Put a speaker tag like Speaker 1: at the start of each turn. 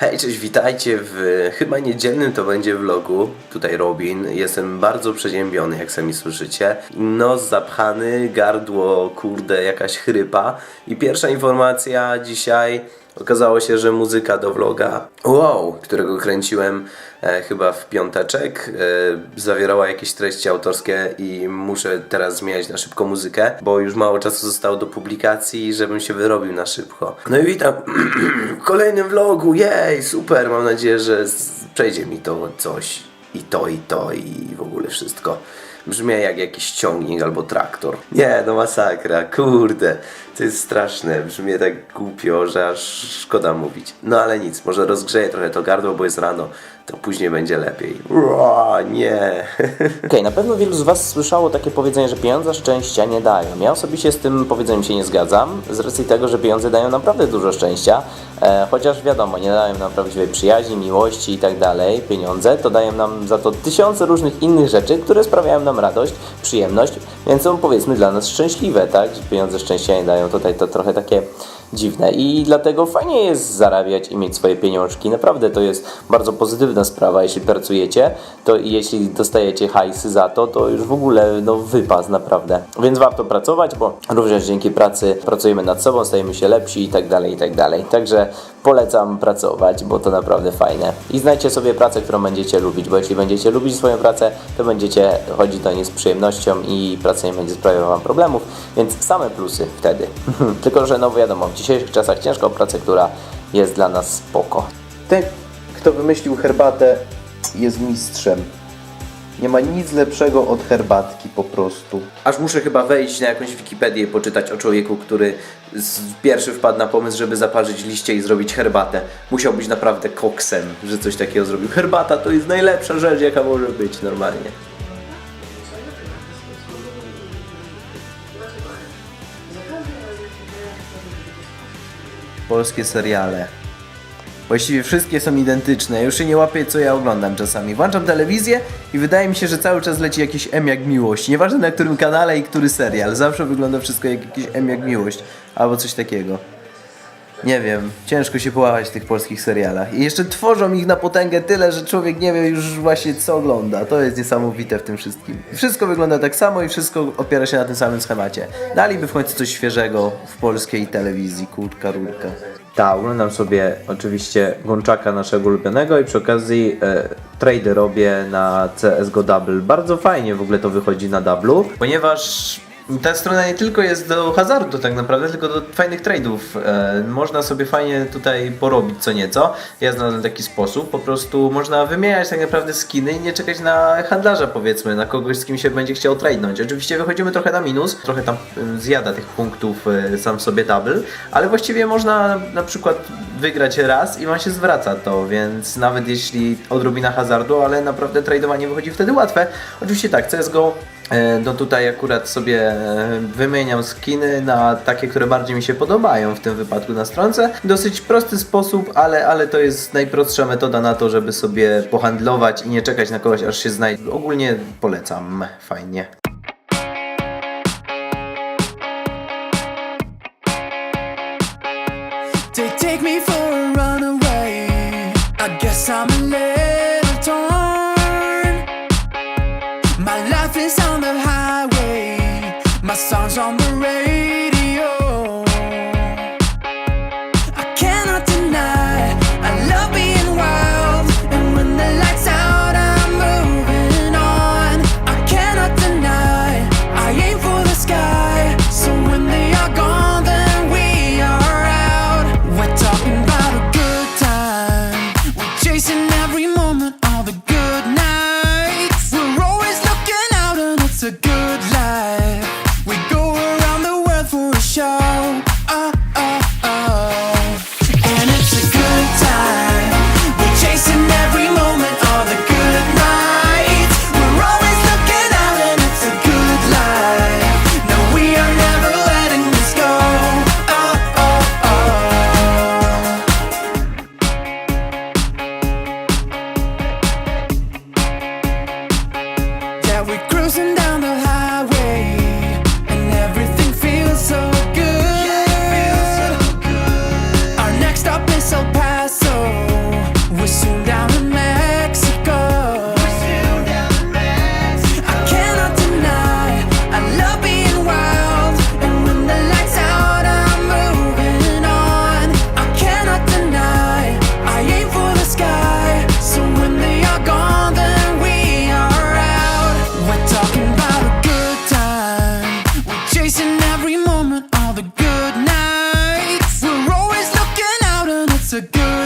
Speaker 1: Hej, cześć, witajcie w chyba niedzielnym to będzie vlogu. Tutaj Robin. Jestem bardzo przeziębiony, jak sami słyszycie. Nos zapchany, gardło, kurde, jakaś chrypa. I pierwsza informacja dzisiaj. Okazało się, że muzyka do vloga, wow, którego kręciłem e, chyba w piąteczek, e, zawierała jakieś treści autorskie i muszę teraz zmieniać na szybko muzykę, bo już mało czasu zostało do publikacji, żebym się wyrobił na szybko. No i witam w kolejnym vlogu, jej, super, mam nadzieję, że przejdzie mi to coś i to, i to, i w ogóle wszystko. Brzmi jak jakiś ciągnik albo traktor. Nie, no masakra, kurde. To jest straszne, brzmi tak głupio, że aż szkoda mówić. No ale nic, może rozgrzeję trochę to gardło, bo jest rano, to później będzie lepiej. Ua, nie.
Speaker 2: Okej, na pewno wielu z Was słyszało takie powiedzenie, że pieniądze szczęścia nie dają. Ja osobiście z tym powiedzeniem się nie zgadzam, z racji tego, że pieniądze dają naprawdę dużo szczęścia, e, chociaż wiadomo, nie dają nam prawdziwej przyjaźni, miłości i tak dalej. Pieniądze to dają nam za to tysiące różnych innych rzeczy, które sprawiają nam radość, przyjemność, więc są powiedzmy dla nas szczęśliwe, tak? Że pieniądze szczęścia nie dają, tutaj to trochę takie dziwne i dlatego fajnie jest zarabiać i mieć swoje pieniążki. Naprawdę to jest bardzo pozytywna sprawa, jeśli pracujecie, to jeśli dostajecie hajsy za to, to już w ogóle no wypas naprawdę. Więc warto pracować, bo również dzięki pracy pracujemy nad sobą, stajemy się lepsi i tak dalej, i tak dalej. Także polecam pracować, bo to naprawdę fajne. I znajdźcie sobie pracę, którą będziecie lubić, bo jeśli będziecie lubić swoją pracę, to będziecie chodzić do niej z przyjemnością i praca nie będzie sprawiała wam problemów, więc same plusy wtedy. Tylko, że no wiadomo, w dzisiejszych czasach ciężko o pracę, która jest dla nas spoko.
Speaker 3: Ten, kto wymyślił herbatę, jest mistrzem. Nie ma nic lepszego od herbatki po prostu.
Speaker 1: Aż muszę chyba wejść na jakąś Wikipedię i poczytać o człowieku, który pierwszy wpadł na pomysł, żeby zaparzyć liście i zrobić herbatę. Musiał być naprawdę koksem, że coś takiego zrobił. Herbata to jest najlepsza rzecz, jaka może być normalnie.
Speaker 3: Polskie seriale. Właściwie wszystkie są identyczne. Już się nie łapię, co ja oglądam czasami. Włączam telewizję i wydaje mi się, że cały czas leci jakiś M jak miłość. Nieważne na którym kanale i który serial. Zawsze wygląda wszystko jak jakiś M jak miłość. Albo coś takiego. Nie wiem, ciężko się połapać w tych polskich serialach. I jeszcze tworzą ich na potęgę tyle, że człowiek nie wie już właśnie co ogląda. To jest niesamowite w tym wszystkim. Wszystko wygląda tak samo i wszystko opiera się na tym samym schemacie. Daliby w końcu coś świeżego w polskiej telewizji. Kurka, rurka.
Speaker 2: Tak, oglądam sobie oczywiście Gączaka naszego ulubionego i przy okazji e, trady robię na CSGO Double. Bardzo fajnie w ogóle to wychodzi na Double'u.
Speaker 3: Ponieważ ta strona nie tylko jest do hazardu tak naprawdę, tylko do fajnych trade'ów. E, można sobie fajnie tutaj porobić co nieco. Ja znalazłem taki sposób, po prostu można wymieniać tak naprawdę skiny i nie czekać na handlarza powiedzmy, na kogoś z kim się będzie chciał trade'nąć. Oczywiście wychodzimy trochę na minus, trochę tam y, zjada tych punktów y, sam sobie double, ale właściwie można na przykład wygrać raz i wam się zwraca to, więc nawet jeśli odrobina hazardu, ale naprawdę tradowanie wychodzi wtedy łatwe. Oczywiście tak, CSGO E, No tutaj akurat sobie e, wymieniam skiny na takie, które bardziej mi się podobają w tym wypadku na stronce. Dosyć prosty sposób, ale, ale to jest najprostsza metoda na to, żeby sobie pohandlować i nie czekać na kogoś aż się znajdzie. Ogólnie polecam, fajnie.
Speaker 4: They take me for a runaway. I guess I'm a on the it's a good.